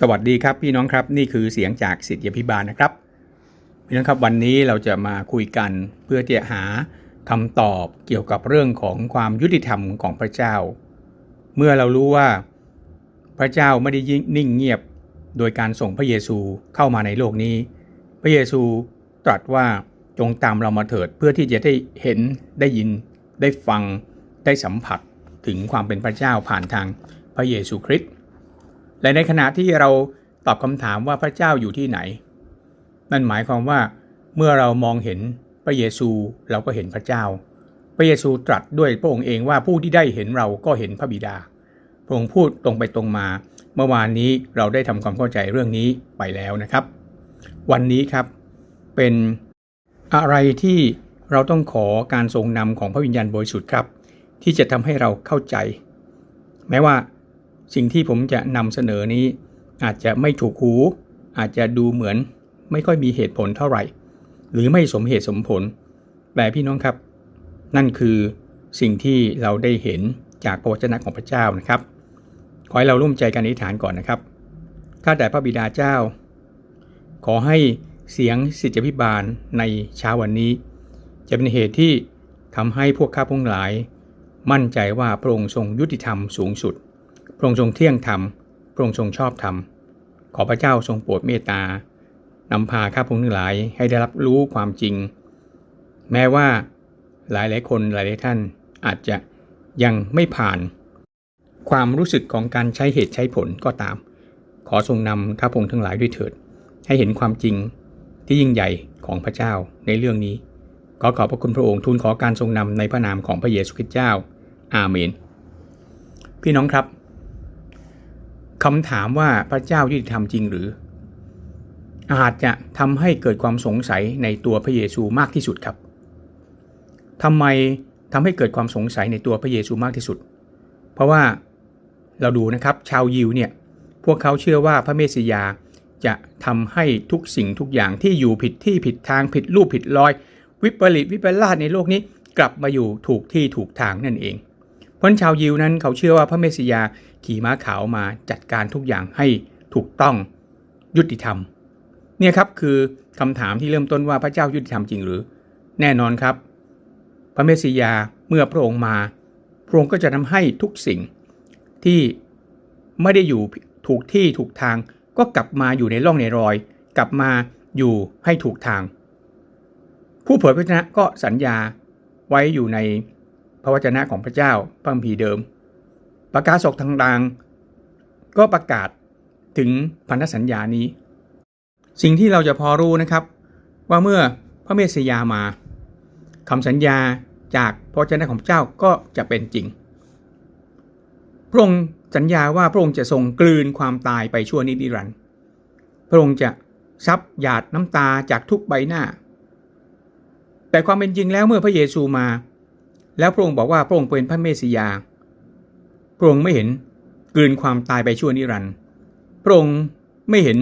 สวัสดีครับพี่น้องครับนี่คือเสียงจากสิทธิพิบาลนะครับพี่น้องครับวันนี้เราจะมาคุยกันเพื่อที่จะหาคำตอบเกี่ยวกับเรื่องของความยุติธรรมของพระเจ้า เมื่อเรารู้ว่าพระเจ้าไม่ได้ยิ่งนิ่งเงียบโดยการส่งพระเยซูเข้ามาในโลกนี้ พระเยซูตรัสว่าจงตามเรามาเถิดเพื่อที่จะได้เห็นได้ยินได้ฟังได้สัมผัสถึงความเป็นพระเจ้าผ่านทางพระเยซูคริสต์ และในขณะที่เราตอบคำถามว่าพระเจ้าอยู่ที่ไหน นั่นหมายความว่า เมื่อเรามองเห็นพระเยซูเราก็เห็นพระเจ้า พระเยซูตรัสด้วยพระองค์เองว่าผู้ที่ได้เห็นเราก็เห็นพระบิดา พระองค์พูดตรงไปตรงมา เมื่อวานนี้เราได้ทำความเข้าใจเรื่องนี้ไปแล้วนะครับ วันนี้ครับเป็นอะไรที่เราต้องขอการทรงนำของพระวิญญาณบริสุทธิ์ครับ ที่จะทำให้เราเข้าใจ แม้ว่า สิ่งที่ผมจะนำเสนอนี้ อาจจะไม่ถูกหู อาจจะดูเหมือนไม่ค่อยมีเหตุผลเท่าไหร่ หรือไม่สมเหตุสมผล แต่พี่น้องครับ นั่นคือสิ่งที่เราได้เห็นจากพระวจนะของพระเจ้านะครับ ขอให้เราร่วมใจกันอธิษฐานก่อนนะครับ ข้าแต่พระบิดาเจ้า ขอให้เสียงสิทธิพิบาลในเช้าวันนี้ จะเป็นเหตุที่ทำให้พวกข้าพงหลาย มั่นใจว่าพระองค์ทรงยุติธรรมสูงสุด พระองค์ทรงเที่ยงธรรม พระองค์ทรงชอบธรรม ขอพระเจ้าทรงโปรดเมตตานำพาข้าพงทั้งหลายให้ได้รับรู้ความจริง แม้ว่าหลายหลายคนหลายหลายท่านอาจจะยังไม่ผ่าน ความรู้สึกของการใช้เหตุใช้ผลก็ตาม ขอทรงนำข้าพงทั้งหลายด้วยเถิด ให้เห็นความจริงที่ยิ่งใหญ่ของพระเจ้าในเรื่องนี้ ขอขอบพระคุณพระองค์ทูลขอการทรงนำในพระนามของพระเยซูคริสต์เจ้า อาเมน พี่น้องครับ คำถามว่าพระเจ้ายุติธรรมจริงหรือ อาจจะทำให้เกิดความสงสัยในตัวพระเยซูมากที่สุดครับทำไมทำให้เกิดความสงสัยในตัวพระเยซูมากที่สุด เพราะว่าเราดูนะครับชาวยิวเนี่ยพวกเขาเชื่อว่าพระเมสสิยาจะทำให้ทุกสิ่งทุกอย่างที่อยู่ผิดที่ผิดทางผิดรูปผิดรอย วิปริตวิปลาสในโลกนี้กลับมาอยู่ถูกที่ถูกทางนั่นเองเพราะชาวยิวนั้นเขาเชื่อว่าพระเมสสิยา ขี่ม้าขาวมาจัดการทุกอย่างให้ถูกต้องยุติธรรม เนี่ยครับคือคำถามที่เริ่มต้นว่าพระเจ้ายุติธรรมจริงหรือ แน่นอนครับ พระเมสสิยาเมื่อพระองค์มาพระองค์ก็จะทำให้ทุกสิ่งที่ไม่ได้อยู่ถูกที่ถูกทางก็กลับมาอยู่ในร่องในรอย กลับมาอยู่ให้ถูกทาง ผู้เผยพระวจนะก็สัญญาไว้อยู่ในพระวจนะของพระเจ้าพระคัมภีร์เดิม ประกาศศกทางดังก็ประกาศถึงพันธสัญญานี้ สิ่งที่เราจะพอรู้นะครับ ว่าเมื่อพระเมสสิยามาคำสัญญาจากพระวจนะของเจ้าก็จะเป็นจริง พระองค์สัญญาว่าพระองค์จะทรงกลืนความตายไปชั่วนิรันดร์พระองค์จะซับหยาดน้ำตาจากทุกใบหน้า แต่ความเป็นจริงแล้วเมื่อพระเยซูมา แล้วพระองค์บอกว่าพระองค์เป็นพระเมสสิยา พระองค์ไม่เห็นกลืนความตายไปชั่วนิรันดร์พระองค์ไม่เห็น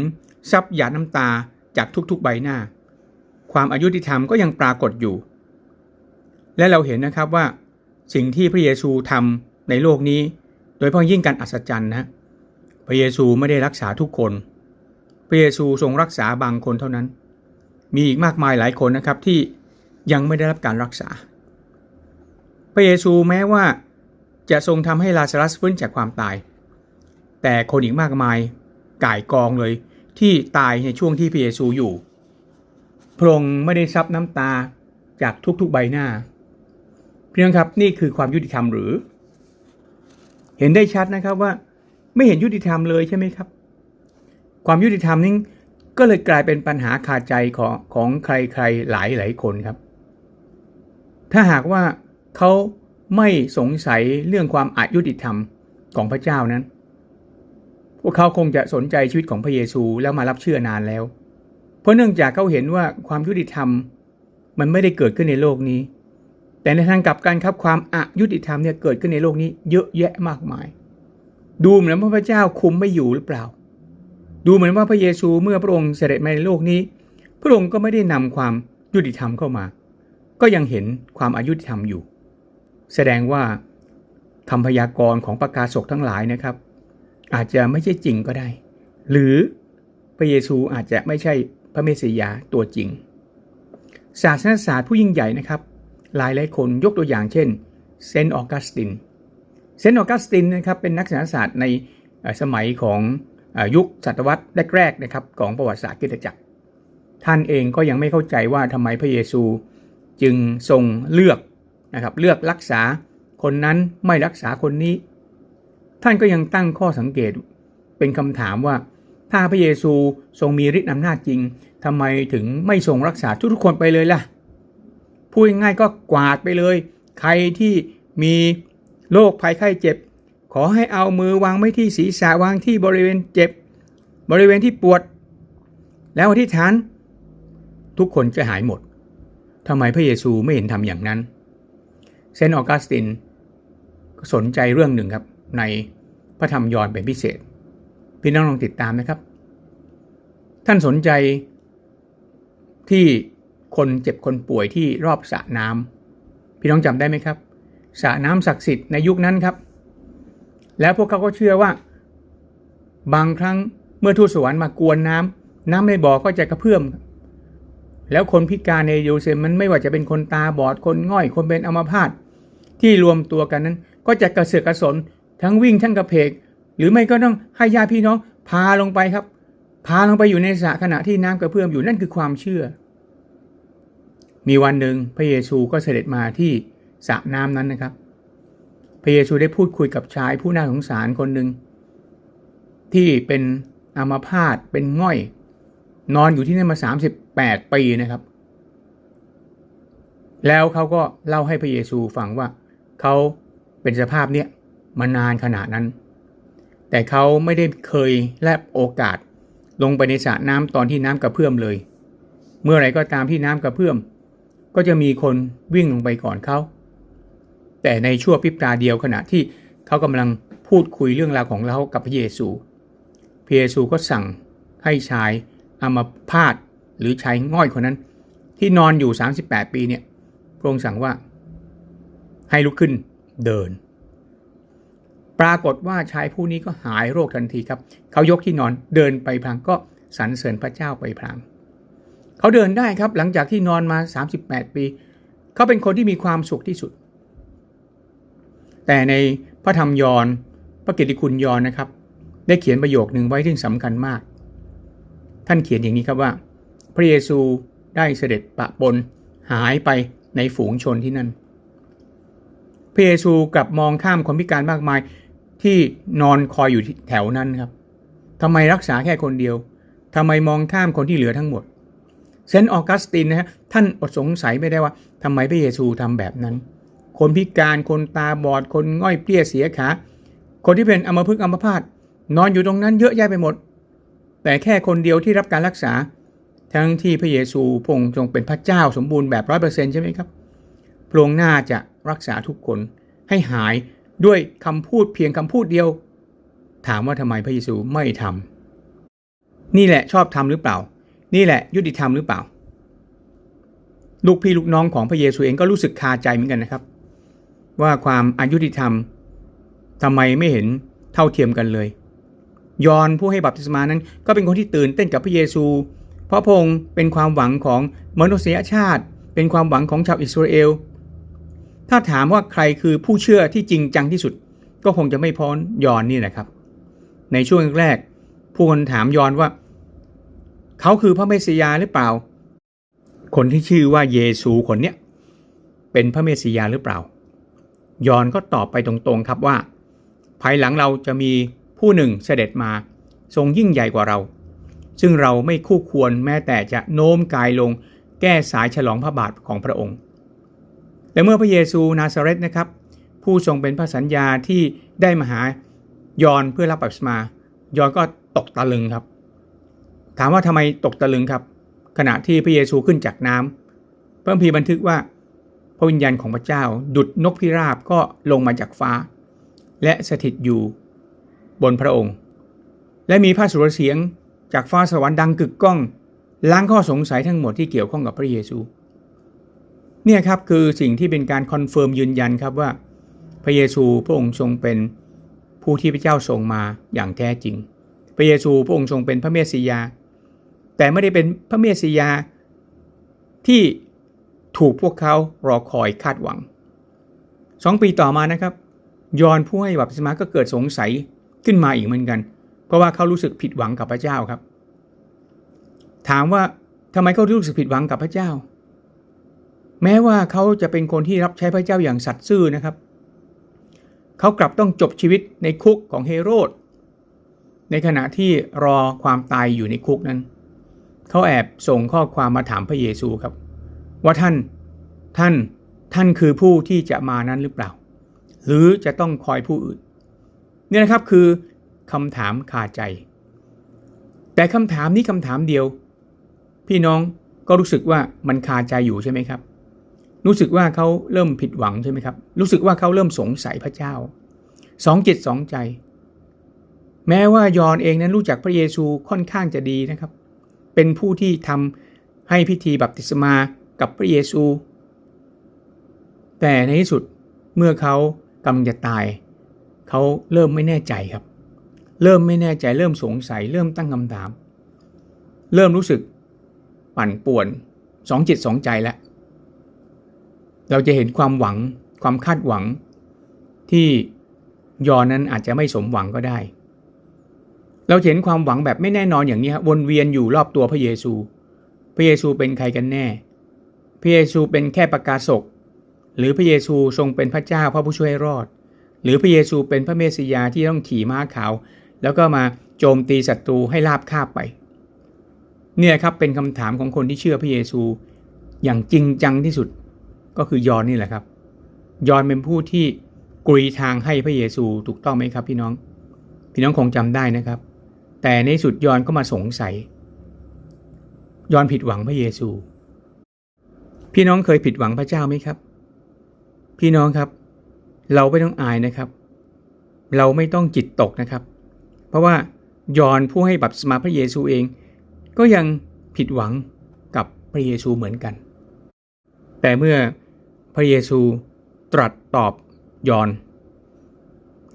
ซับหยาดน้ำตาจากทุกๆใบหน้า ความอายุติธรรมก็ยังปรากฏอยู่ และเราเห็นนะครับว่าสิ่งที่พระเยซูทำในโลกนี้ โดยเฉพาะยิ่งการอัศจรรย์นะพระเยซูไม่ได้รักษาทุกคน พระเยซูทรงรักษาบางคนเท่านั้น มีอีกมากมายหลายคนนะครับที่ยังไม่ได้รับการรักษา พระเยซูแม้ว่า จะทรงทำให้ลาซารัสฟื้นจากความตาย แต่คนอีกมากมายก่ายกองเลยที่ตายในช่วงที่พระเยซูอยู่ พระองค์ไม่ได้ซับน้ำตาจากทุกๆใบหน้า เพียงครับนี่คือความยุติธรรมหรือ เห็นได้ชัดนะครับว่าไม่เห็นยุติธรรมเลยใช่ไหมครับ ความยุติธรรมนี้ก็เลยกลายเป็นปัญหาคาใจของของใครๆหลายหลายคนครับ ถ้าหากว่าเขา ไม่สงสัยเรื่องความอายุติธรรมของพระเจ้านั้น พวกเขาคงจะสนใจชีวิตของพระเยซูแล้วมารับเชื่อนานแล้ว เพราะเนื่องจากเขาเห็นว่าความยุติธรรมมันไม่ได้เกิดขึ้นในโลกนี้ แต่ในทางกลับกันครับความอายุติธรรมเนี่ยเกิดขึ้นในโลกนี้ เยอะแยะมากมาย ดูเหมือนว่าพระเจ้าคุมไม่อยู่หรือเปล่า ดูเหมือนว่าพระเยซูเมื่อพระองค์เสด็จมาในโลกนี้ พระองค์ก็ไม่ได้นำความยุติธรรมเข้ามา ก็ยังเห็นความอายุติธรรมอยู่ แสดงว่าคำพยากรณ์ของประกาศกทั้งหลายนะครับ อาจจะไม่ใช่จริงก็ได้ หรือพระเยซูอาจจะไม่ใช่พระเมสสิยาตัวจริง ศาสนศาสตร์ผู้ยิ่งใหญ่นะครับ หลายหลายคนยกตัวอย่างเช่นเซนต์ออกัสตินเซนต์ออกัสตินนะครับเป็นนักศาสนศาสตร์ในสมัยของยุคศตวรรษแรกๆนะครับของประวัติศาสตร์คริสตจักร ท่านเองก็ยังไม่เข้าใจว่าทำไมพระเยซูจึงทรงเลือก นะครับเลือกรักษาคนนั้นไม่รักษาคนนี้ ท่านก็ยังตั้งข้อสังเกตเป็นคำถามว่า ถ้าพระเยซูทรงมีฤทธิ์อำนาจจริงทำไมถึงไม่ทรงรักษาทุกๆคนไปเลยล่ะพูดง่ายก็กวาดไปเลย ใครที่มีโรคภัยไข้เจ็บ ขอให้เอามือวางไว้ที่ศีรษะวางที่บริเวณเจ็บ บริเวณที่ปวด แล้วอธิษฐานทุกคนจะหายหมดทำไมพระเยซูไม่เห็นทำอย่างนั้น เซนต์ออกัสตินสนใจเรื่องหนึ่งครับในพระธรรมยอห์นเป็นพิเศษ พี่น้องลองติดตามนะครับ ท่านสนใจที่คนเจ็บคนป่วยที่รอบสระน้ำพี่น้องจำได้ไหมครับสระน้ำศักดิ์สิทธิ์ในยุคนั้นครับ แล้วพวกเขาก็เชื่อว่า บางครั้งเมื่อทูตสวรรค์มากวนน้ำน้ำในบ่อก็จะกระเพื่อม แล้วคนพิการในเยรูซาเล็มมันไม่ว่าจะเป็นคนตาบอดคนง่อยคนเป็นอัมพาต ที่รวมตัวกันนั้น ก็จะกระเสือกกระสน ทั้งวิ่งทั้งกระเพก หรือไม่ก็ต้องให้ญาติพี่น้องพาลงไปครับ พาลงไปอยู่ในสระขณะที่น้ำกระเพื่อมอยู่นั่นคือความเชื่อ มีวันหนึ่งพระเยซูก็เสด็จมาที่สระน้ำนั้นนะครับ พระเยซูได้พูดคุยกับชายผู้น่าสงสารคนหนึ่งที่เป็นอัมพาตเป็นง่อย นอนอยู่ที่นั่นมา 38 ปีนะครับ แล้วเขาก็เล่าให้พระเยซูฟังว่า เขาเป็นสภาพเนี้ยมานานขนาดนั้น แต่เขาไม่ได้เคยแลบโอกาส ลงไปในสระน้ำตอนที่น้ำกระเพื่อมเลย เมื่อไรก็ตามที่น้ำกระเพื่อม ก็จะมีคนวิ่งลงไปก่อนเขาแต่ในชั่วพริบตาเดียวขณะที่เขากำลังพูดคุยเรื่องราวของเรากับพระเยซูพระเยซูก็สั่งให้ชายอามาพาตหรือชายง่อยคนนั้น ที่นอนอยู่ 38 ปีเนี่ยพระองค์สั่งว่า ให้ลุกขึ้นเดิน ปรากฏว่าชายผู้นี้ก็หายโรคทันทีครับ เขายกที่นอนเดินไปพลางก็สรรเสริญพระเจ้าไปพลาง เขาเดินได้ครับหลังจากที่นอนมา 38 ปี เขาเป็นคนที่มีความสุขที่สุด แต่ในพระธรรมยอนพระกิติคุณยอนนะครับ ได้เขียนประโยคหนึ่งไว้ที่สำคัญมาก ท่านเขียนอย่างนี้ครับว่า พระเยซูได้เสด็จปะปนหายไปในฝูงชนที่นั่น พระเยซูกลับมองข้ามคนพิการมากมายที่นอนคอยอยู่แถวนั้นครับทำไมรักษาแค่คนเดียวทำไมมองข้ามคนที่เหลือทั้งหมด เซนต์ออกัสตินนะฮะท่านอดสงสัยไม่ได้ว่าทำไมพระเยซูทำแบบนั้น คนพิการคนตาบอดคนง่อยเปรี้ยเสียขา คนที่เป็นอัมพฤกษ์อัมพาตนอนอยู่ตรงนั้นเยอะแยะไปหมด แต่แค่คนเดียวที่รับการรักษา ทั้งที่พระเยซูพงทรงเป็นพระเจ้าสมบูรณ์แบบร้อยเปอร์เซ็นต์ใช่ไหมครับพระองค์น่าจะ รักษาทุกคนให้หายด้วยคำพูดเพียงคำพูดเดียว ถามว่าทำไมพระเยซูไม่ทำนี่แหละชอบทำหรือเปล่า นี่แหละยุติธรรมหรือเปล่า ลูกพี่ลูกน้องของพระเยซูเองก็รู้สึกคาใจเหมือนกันนะครับ ว่าความอายุติธรรมทำไมไม่เห็นเท่าเทียมกันเลย ยอนผู้ให้บัพติศมานั้น ก็เป็นคนที่ตื่นเต้นกับพระเยซู เพราะพงเป็นความหวังของมนุษยชาติ เป็นความหวังของชาวอิสราเอล ถ้าถามว่าใครคือผู้เชื่อที่จริงจังที่สุด ก็คงจะไม่พ้นยอนนี่แหละครับ ในช่วงแรกผู้คนถามยอนว่า เขาคือพระเมสสิยาหรือเปล่า คนที่ชื่อว่าเยซูคนเนี้ยเป็นพระเมสสิยาหรือเปล่า ยอนก็ตอบไปตรงๆครับว่า ภายหลังเราจะมีผู้หนึ่งเสด็จมาทรงยิ่งใหญ่กว่าเรา ซึ่งเราไม่คู่ควรแม้แต่จะโน้มกายลงแก้สายฉลองพระบาทของพระองค์ แต่เมื่อพระเยซูนาซาเรตนะครับ ผู้ทรงเป็นพระสัญญาที่ได้มาหายอนเพื่อรับบัพติศมายอนก็ตกตะลึงครับ ถามว่าทำไมตกตะลึงครับ ขณะที่พระเยซูขึ้นจากน้ำเพิ่มพีบันทึกว่า พระวิญญาณของพระเจ้า ดุดนกพิราบก็ลงมาจากฟ้า และสถิตอยู่บนพระองค์ และมีพระสุรเสียงจากฟ้าสวรรค์ดังกึกก้องล้างข้อสงสัยทั้งหมดที่เกี่ยวข้องกับพระเยซู เนี่ยครับคือสิ่งที่เป็นการคอนเฟิร์มยืนยันครับว่า พระเยซูพระองค์ทรงเป็นผู้ที่พระเจ้าทรงมาอย่างแท้จริง พระเยซูพระองค์ทรงเป็นพระเมสสิยา แต่ไม่ได้เป็นพระเมสสิยาที่ถูกพวกเขารอคอยคาดหวังสองปีต่อมานะครับ ยอนผู้ให้บัพติศมาก็เกิดสงสัยขึ้นมาอีกเหมือนกัน เพราะว่าเขารู้สึกผิดหวังกับพระเจ้าครับ ถามว่าทำไมเขารู้สึกผิดหวังกับพระเจ้า แม้ว่าเขาจะเป็นคนที่รับใช้พระเจ้าอย่างสัตย์ซื่อนะครับ เขากลับต้องจบชีวิตในคุกของเฮโรด ในขณะที่รอความตายอยู่ในคุกนั้น เขาแอบส่งข้อความมาถามพระเยซูครับ ว่าท่าน ท่าน ท่านคือผู้ที่จะมานั้นหรือเปล่า หรือจะต้องคอยผู้อื่น เนี่ยนะครับคือคำถามคาใจ แต่คำถามนี้คำถามเดียว พี่น้องก็รู้สึกว่ามันคาใจอยู่ใช่ไหมครับ รู้สึกว่าเขาเริ่มผิดหวังใช่ไหมครับ รู้สึกว่าเขาเริ่มสงสัยพระเจ้า สองจิตสองใจ แม้ว่ายอนเองนั้นรู้จักพระเยซูค่อนข้างจะดีนะครับ เป็นผู้ที่ทำให้พิธีบัพติศมากับพระเยซู แต่ในที่สุดเมื่อเขากำลังจะตาย เขาเริ่มไม่แน่ใจครับ เริ่มไม่แน่ใจ เริ่มสงสัย เริ่มตั้งคำถาม เริ่มรู้สึกปั่นป่วนสองจิตสองใจแล้ว เราจะเห็นความหวังความคาดหวัง ที่ยอนั้นอาจจะไม่สมหวังก็ได้ เราเห็นความหวังแบบไม่แน่นอนอย่างนี้วนเวียนอยู่รอบตัวพระเยซู พระเยซูเป็นใครกันแน่ พระเยซูเป็นแค่ประกาศกหรือพระเยซูทรงเป็นพระเจ้าพระผู้ช่วยรอด หรือพระเยซูเป็นพระเมสสิยาที่ต้องขี่ม้าขาว แล้วก็มาโจมตีศัตรูให้ลาบคาบไป เนี่ยครับเป็นคำถามของคนที่เชื่อพระเยซูอย่างจริงจังที่สุด ก็คือยอนนี่แหละครับ ยอนเป็นผู้ที่กรีทางให้พระเยซูถูกต้องไหมครับพี่น้อง พี่น้องคงจำได้นะครับ แต่ในสุดยอนก็มาสงสัย ยอนผิดหวังพระเยซู พี่น้องเคยผิดหวังพระเจ้าไหมครับ พี่น้องครับ เราไม่ต้องอายนะครับ เราไม่ต้องจิตตกนะครับ เพราะว่ายอนผู้ให้บัพติศมาพระเยซูเอง ก็ยังผิดหวังกับพระเยซูเหมือนกัน แต่เมื่อ พระเยซูตรัสตอบยอน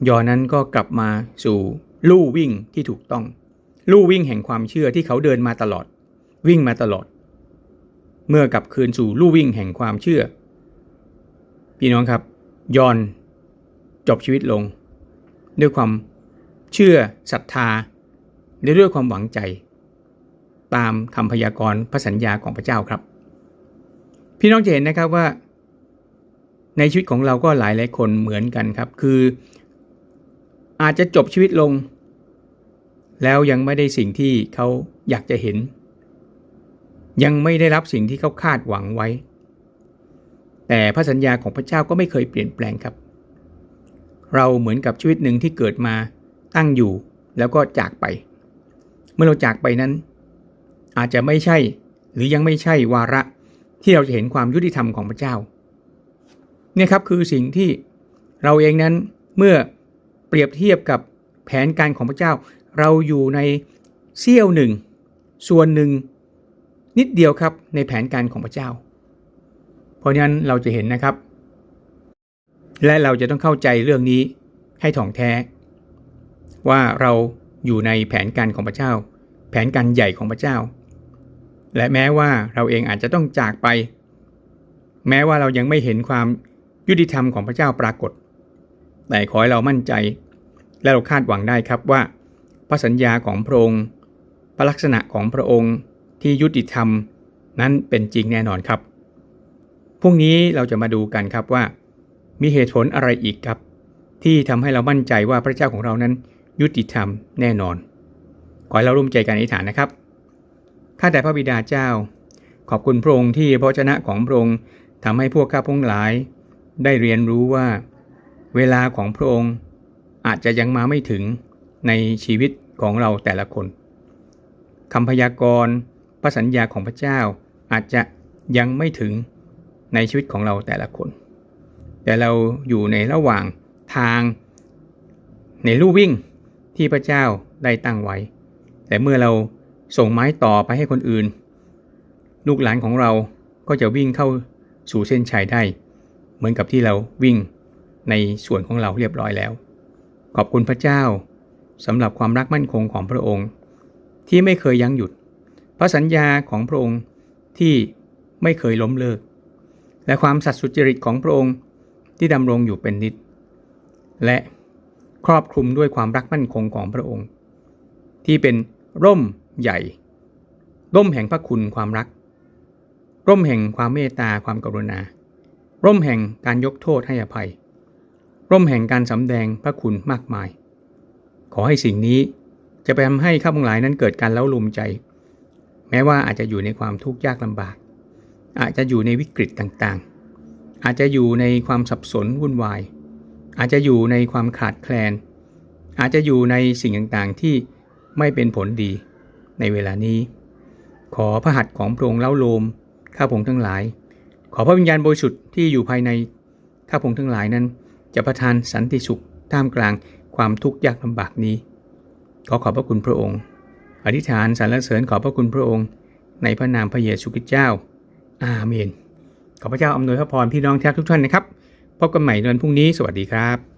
ยอนนั้นก็กลับมาสู่ลู่วิ่งที่ถูกต้อง ลู่วิ่งแห่งความเชื่อที่เขาเดินมาตลอด วิ่งมาตลอด เมื่อกลับคืนสู่ลู่วิ่งแห่งความเชื่อ พี่น้องครับ ยอนจบชีวิตลง ด้วยความเชื่อศรัทธาและด้วยความหวังใจ ตามคำพยากรณ์พระสัญญาของพระเจ้าครับ พี่น้องจะเห็นนะครับว่า ในชีวิตของเราก็หลายหลายคนเหมือนกันครับ คือ อาจจะจบชีวิตลง แล้วยังไม่ได้สิ่งที่เขาอยากจะเห็น ยังไม่ได้รับสิ่งที่เขาคาดหวังไว้ แต่พระสัญญาของพระเจ้าก็ไม่เคยเปลี่ยนแปลงครับ เราเหมือนกับชีวิตหนึ่งที่เกิดมาตั้งอยู่แล้วก็จากไป เมื่อเราจากไปนั้น อาจจะไม่ใช่หรือยังไม่ใช่วาระที่เราจะเห็นความยุติธรรมของพระเจ้า เนี่ยครับคือสิ่งที่เราเองนั้นเมื่อเปรียบเทียบกับแผนการของพระเจ้า เราอยู่ในเสี้ยวหนึ่ง ส่วนหนึ่ง นิดเดียวครับในแผนการของพระเจ้า เพราะฉะนั้นเราจะเห็นนะครับ และเราจะต้องเข้าใจเรื่องนี้ให้ถ่องแท้ ว่าเราอยู่ในแผนการของพระเจ้า แผนการใหญ่ของพระเจ้า และแม้ว่าเราเองอาจจะต้องจากไป แม้ว่าเรายังไม่เห็นความ ยุติธรรมของพระเจ้าปรากฏ แต่ขอให้เรามั่นใจ และเราคาดหวังได้ครับว่า พระสัญญาของพระองค์พระลักษณะของพระองค์ที่ยุติธรรมนั้นเป็นจริงแน่นอนครับ พรุ่งนี้เราจะมาดูกันครับว่า มีเหตุผลอะไรอีกครับ ที่ทำให้เรามั่นใจว่าพระเจ้าของเรานั้นยุติธรรมแน่นอน ขอให้เราร่วมใจกันอธิษฐานนะครับ ข้าแต่พระบิดาเจ้า ขอบคุณพระองค์ที่พระชนะของพระองค์ทำให้พวกข้าพงหลาย ได้เรียนรู้ว่า เวลาของพระองค์อาจจะยังมาไม่ถึงในชีวิตของเราแต่ละคนคำพยากรณ์พระสัญญาของพระเจ้าอาจจะยังไม่ถึงในชีวิตของเราแต่ละคน แต่เราอยู่ในระหว่างทางในลู่วิ่งที่พระเจ้าได้ตั้งไว้ แต่เมื่อเราส่งไม้ต่อไปให้คนอื่น ลูกหลานของเราก็จะวิ่งเข้าสู่เส้นชัยได้ เหมือนกับที่เราวิ่งในส่วนของเราเรียบร้อยแล้ว ขอบคุณพระเจ้าสำหรับความรักมั่นคงของพระองค์ ที่ไม่เคยยั้งหยุด พระสัญญาของพระองค์ที่ไม่เคยล้มเลิก และความสัตย์สุจริตของพระองค์ที่ดำรงอยู่เป็นนิจและครอบคลุมด้วยความรักมั่นคงของพระองค์ ที่เป็นร่มใหญ่ ร่มแห่งพระคุณความรัก ร่มแห่งความเมตตาความกรุณา ร่มแห่งการยกโทษให้อภัย ร่มแห่งการสำแดงพระคุณมากมาย ขอให้สิ่งนี้จะไปทำให้ข้าพงหลายนั้นเกิดการเล้าลุมใจ แม้ว่าอาจจะอยู่ในความทุกข์ยากลำบาก อาจจะอยู่ในวิกฤตต่างๆ อาจจะอยู่ในความสับสนวุ่นวาย อาจจะอยู่ในความขาดแคลน อาจจะอยู่ในสิ่งต่างๆที่ไม่เป็นผลดีในเวลานี้ ขอพระหัตถ์ของพระองค์เล้าโลมข้าพงทั้งหลาย ขอพระวิญญาณบริสุทธิ์ที่อยู่ภายในข้าพงทั้งหลายนั้น จะประทานสันติสุขท่ามกลางความทุกข์ยากลำบากนี้ ขอขอบพระคุณพระองค์ อธิษฐานสรรเสริญขอบพระคุณพระองค์ ในพระนามพระเยซูคริสต์เจ้า อาเมน ขอพระเจ้าอำนวยพระพรพี่น้องทุกท่านนะครับ พบกันใหม่ในวันพรุ่งนี้ สวัสดีครับ